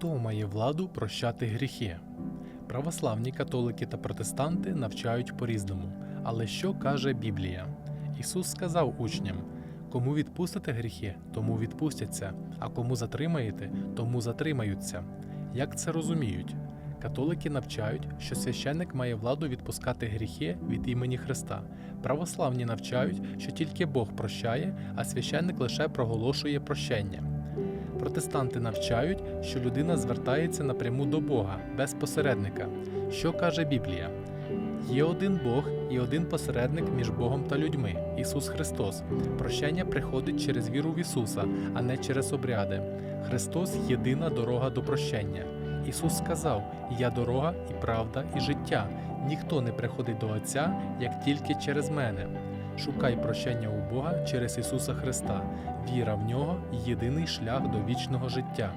Хто має владу прощати гріхи? Православні католики та протестанти навчають по-різному. Але що каже Біблія? Ісус сказав учням: кому відпустите гріхи, тому відпустяться, а кому затримаєте, тому затримаються. Як це розуміють? Католики навчають, що священник має владу відпускати гріхи від імені Христа. Православні навчають, що тільки Бог прощає, а священник лише проголошує прощення. Протестанти навчають, що людина звертається напряму до Бога без посередника. Що каже Біблія? Є один Бог і один посередник між Богом та людьми Ісус Христос. Прощення приходить через віру в Ісуса, а не через обряди. Христос єдина дорога до прощення. Ісус сказав: Я дорога і правда, і життя. Ніхто не приходить до Отця, як тільки через мене. Шукай прощення у Бога через Ісуса Христа. Віра в нього єдиний шлях до вічного життя.